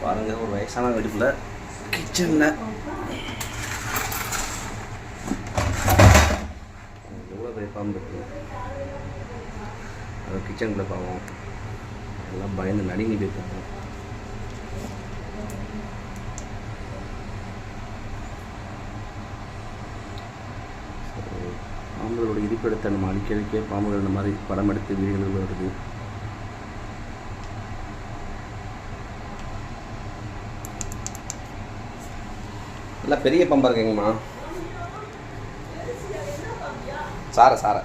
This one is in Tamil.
பாருங்க ஒரு வயசான வீட்டுக்குள்ள கிச்சனில் எவ்வளோ பெரிய பாம்பு இருக்கு? அது கிச்சனுக்குள்ளே பாவம். எல்லாம் பயந்து நடுங்கி போயிருக்காங்க பாம்புகளோட இருப்பிடத்தை நம்ம அடிக்கடிக்கே பாம்புகள் இந்த மாதிரி படம் எடுத்து வீடுகளில் வருது. நல்லா பெரிய பம்பா இருக்குங்கம்மா. சாரை சாரை.